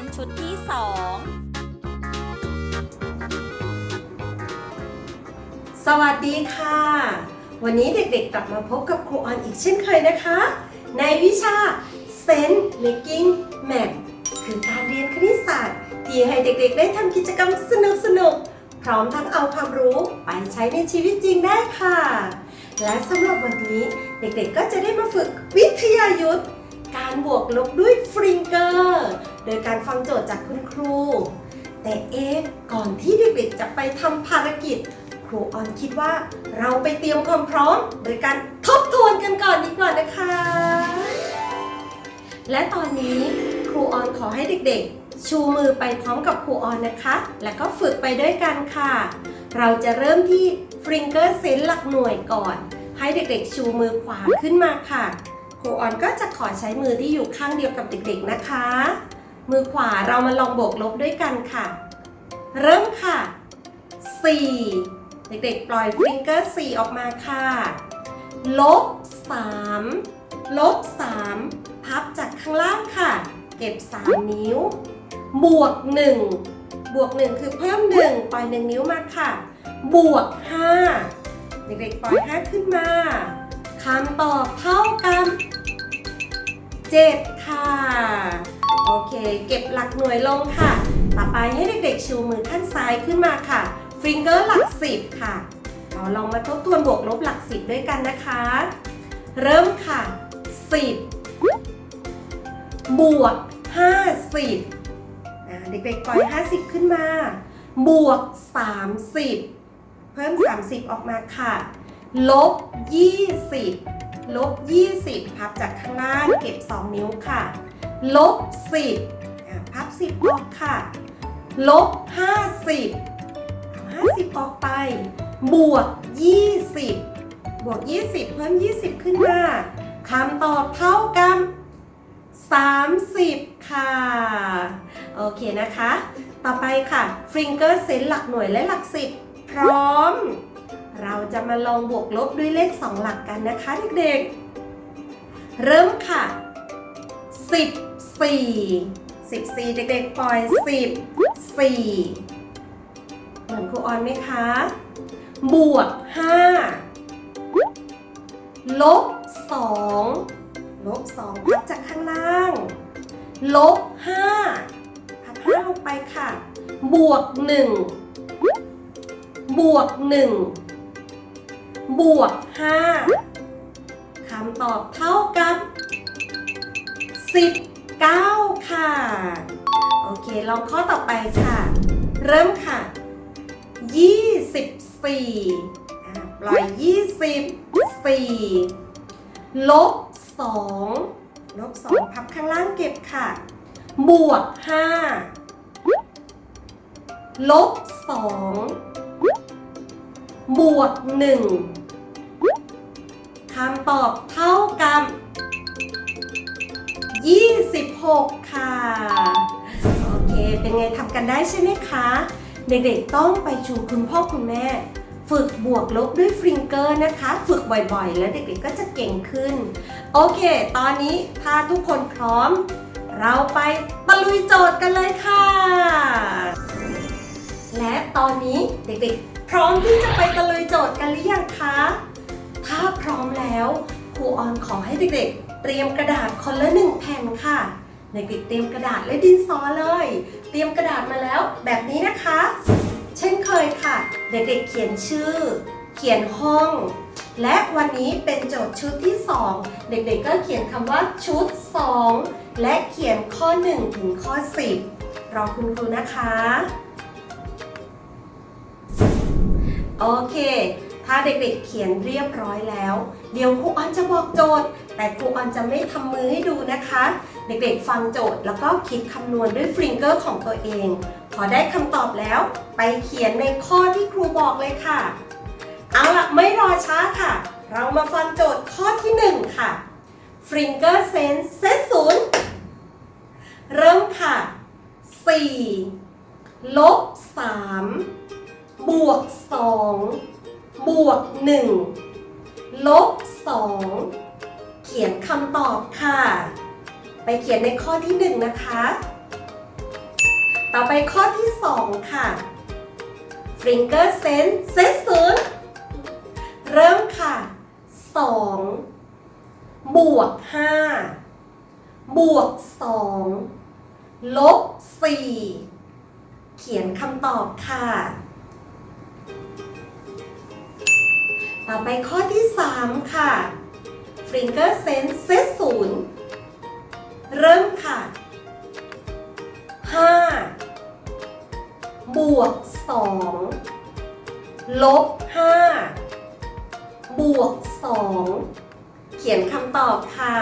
เกอร์เซนชุดที่ 2 สวัสดีค่ะ วันนี้เด็กๆกลับมาพบกับครูออนอีกเช่นเคยนะคะ ในวิชา Sense Making Math คือการเรียนคณิตศาสตร์ ที่ให้เด็กๆได้ทำกิจกรรมสนุกๆพร้อมทั้งเอาความรู้ไปใช้ในชีวิตจริงได้ค่ะ และสำหรับวันนี้เด็กๆก็จะได้มาฝึกวิทยายุทธ การบวกลบด้วยฟริงเกอร์ โดยการฟังโจทย์จากคุณครู แต่เอ๊ก่อนที่เด็กๆจะไปทำภารกิจ ครูออนคิดว่าเราไปเตรียมความพร้อม โดยการทบทวนกันก่อนดีกว่านะคะ และตอนนี้ครูออนขอให้เด็กๆ ชูมือไปพร้อมกับครูออนนะคะ แล้วก็ฝึกไปด้วยกันค่ะ เราจะเริ่มที่ฟริงเกอร์เซนหลักหน่วยก่อน ให้เด็กๆ ชูมือขวาขึ้นมาค่ะ ครูออนก็จะขอใช้มือที่อยู่ข้างเดียวกับเด็กๆนะคะ มือขวาเรามาลองบวกลบด้วยกันค่ะ เริ่มค่ะ 4 เด็กๆ ปล่อยฟิงเกอร์ 4 ออกมาค่ะ ลบ 3 ลบ 3 พับจากข้างล่างค่ะ เก็บ 3 นิ้ว บวก 1 บวก 1 คือเพิ่ม 1 ปล่อย 1 นิ้วมาค่ะ บวก 5 เด็กๆ ปล่อย 5 ขึ้นมาคำตอบเท่ากัน 7 ค่ะ โอเค เก็บหลักหน่วยลงค่ะ ต่อไปให้เด็กๆชูมือข้างซ้ายขึ้นมาค่ะฟิงเกอร์หลักสิบค่ะ เราลองมาทบทวนบวกลบหลักสิบด้วยกันนะคะ เริ่มค่ะสิบบวกห้าสิบเด็กๆปล่อย 50 ขึ้นมา บวก 30 เพิ่ม 30 ออกมาค่ะ ลบ 20 ลบ 20 พับจากข้างล่างเก็บ 2 นิ้วค่ะ ลบ 10 พับ 10 ออกค่ะ ลบ 50เอา50 ออกไป บวก 20 บวก 20 เพิ่ม 20 ขึ้นมาคำตอบเท่ากัน30 ค่ะ โอเคนะคะ ต่อไปค่ะ ฟิงเกอร์เซนหลักหน่วยและหลัก10พร้อม จะมาลองบวกลบด้วยเลข 2 หลักกันนะคะเด็กๆ เริ่มค่ะ 14 14 เด็กๆ ปล่อย 10 4 เหมือนครูออนไหมคะ บวก 5 ลบ 2 ลบ 2 พับจากข้างล่าง ลบ 5 พับ5ลงไปค่ะ บวก 1 บวก 1 บวก 5คำตอบเท่ากับ 19 ค่ะ โอเค ลองข้อต่อไปค่ะ เริ่มค่ะ 24อะปล่อย 24 ลบ 2 ลบ 2 พับข้างล่างเก็บค่ะ บวก 5 ลบ 2 บวก 1ำตอบเท่ากับ 26 ค่ะ โอเค เป็นไงทำกันได้ใช่ไหมคะ เด็กๆต้องไปชูคุณพ่อคุณแม่ ฝึกบวกลบด้วยฟริงเกอร์นะคะ ฝึกบ่อยๆ แล้วเด็กๆก็จะเก่งขึ้น โอเค ตอนนี้ถ้าทุกคนพร้อม เราไปตะลุยโจทย์กันเลยค่ะ และตอนนี้เด็กๆ พร้อมที่จะไปตะลุยโจทย์กันหรือยังคะาพร้อมแล้วครูออนขอให้เด็กๆ เตรียมกระดาษคนละหนึ่งแผ่นค่ะเด็กๆเตรียมกระดาษและดินสอเลย เตรียมกระดาษมาแล้วแบบนี้นะคะ เช่นเคยค่ะ เด็กๆเขียนชื่อ เขียนห้อง และวันนี้เป็นโจทย์ชุดที่ 2 เด็กๆก็เขียนคำว่าชุด 2 และเขียนข้อ 1 ถึงข้อ 10 รอคุณครูนะคะ โอเค ถ้าเด็กๆเขียนเรียบร้อยแล้ว เดี๋ยวครูออนจะบอกโจทย์ แต่ครูออนจะไม่ทำมือให้ดูนะคะ เด็กๆฟังโจทย์แล้วก็คิดคำนวณด้วยฟริงเกอร์ของตัวเอง พอได้คำตอบแล้ว ไปเขียนในข้อที่ครูบอกเลยค่ะ เอาละไม่รอช้าค่ะ เรามาฟังโจทย์ข้อที่ 1 ค่ะ Finger Sense เซตศูนย์เริ่มค่ะ 4 ลบ 3 บวก 2 บวก 1 ลบ 2 เขียนคำตอบค่ะ ไปเขียนในข้อที่ 1 นะคะ ต่อไปข้อที่ 2 ค่ะ Finger Sense เซตศูนย์เริ่มค่ะ 2 บวก 5 บวก 2 ลบ 4 เขียนคำตอบค่ะ ต่อไปข้อที่ 3 ค่ะ Finger Sense เซตศูนย์เริ่มค่ะ 5 บวก 2 ลบ 5 บวก 2 เขียนคำตอบค่ะ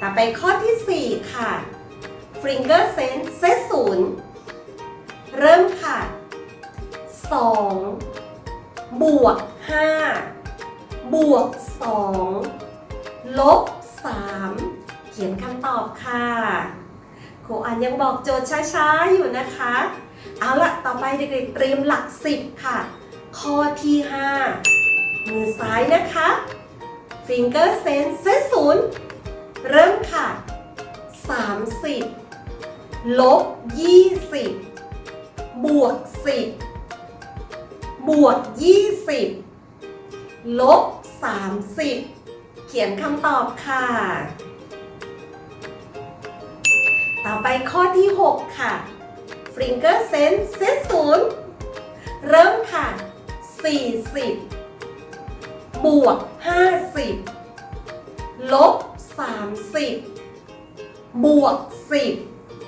ต่อไปข้อที่ 4 ค่ะ Finger Sense เซตศูนย์เริ่มค่ะ 2 บวก 5 บวก 2 ลบ 3 เขียนคำตอบค่ะครูอันยังบอกโจทย์ช้าๆ อยู่นะคะ เอาละต่อไปเด็กๆเตรียมหลัก 10 ค่ะ ข้อที่ 5 มือซ้ายนะคะ Finger Sense เซตศูนย์เริ่มค่ะ 30 ลบ 20 บวก 10 บวก 20 ลบ 30 เขียนคำตอบค่ะ ต่อไปข้อที่ 6 ค่ะ Finger Sense เซตศูนย์เริ่มค่ะ 40 บวก 50 ลบ 30 บวก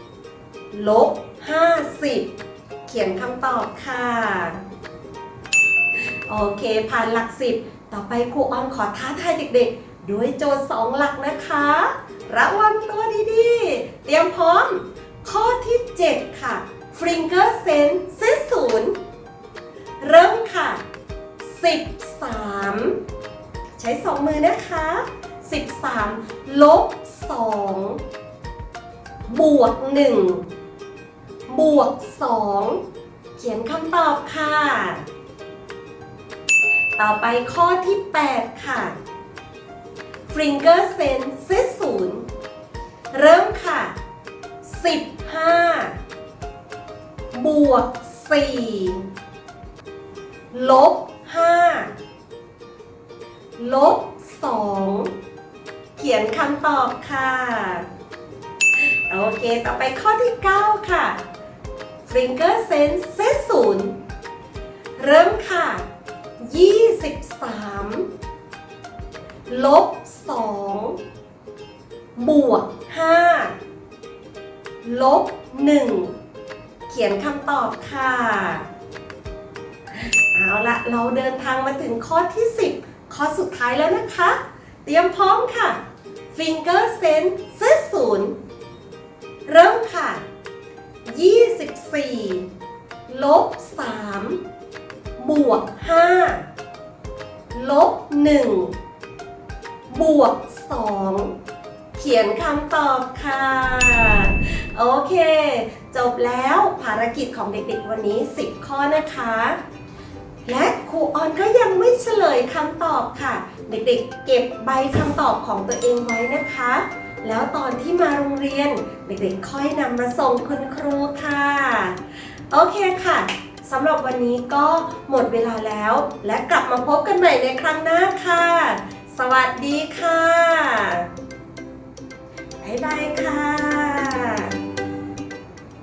10 ลบ 50 เขียนคำตอบค่ะ โอเค ผ่านหลัก10ต่อไปครูออนขอท้าทายเด็กๆ ด้วยโจทย์2หลักนะคะ ระวังตัวดีๆ เตรียมพร้อม ข้อที่ 7 ค่ะ Finger Sense เซตศูนย์เริ่มค่ะ 13 ใช้2มือนะคะ 13 ลบ 2 บวก 1 บวก 2 เขียนคำตอบค่ะ ต่อไปข้อที่ 8 ค่ะ Finger Sense เซตศูนย์เริ่มค่ะ 15 บวก 4 ลบ 5 ลบ 2 เขียนคำตอบค่ะ โอเค ต่อไปข้อที่ 9 ค่ะ Finger Sense เซตศูนย์เริ่มค่ะ 23ลบ 2 บวก 5 ลบ 1 เขียนคำตอบค่ะ เอาละเราเดินทางมาถึงข้อที่ 10 ข้อสุดท้ายแล้วนะคะ เตรียมพร้อมค่ะ Finger Sense ซตศูนย์เริ่มค่ะ 24 ลบ 3 บวก 5 ลบ1บวก2เขียนคำตอบค่ะ โอเค จบแล้วภารกิจของเด็กๆวันนี้ 10 ข้อนะคะ และครูออนก็ยังไม่เฉลยคำตอบค่ะ เด็กๆ เก็บใบคำตอบของตัวเองไว้นะคะ แล้วตอนที่มาโรงเรียน เด็กๆ ค่อยนำมาส่งคุณครูค่ะ โอเคค่ะ สำหรับวันนี้ก็หมดเวลาแล้ว และกลับมาพบกันใหม่ในครั้งหน้าค่ะ สวัสดีค่ะ บ๊ายบายค่ะ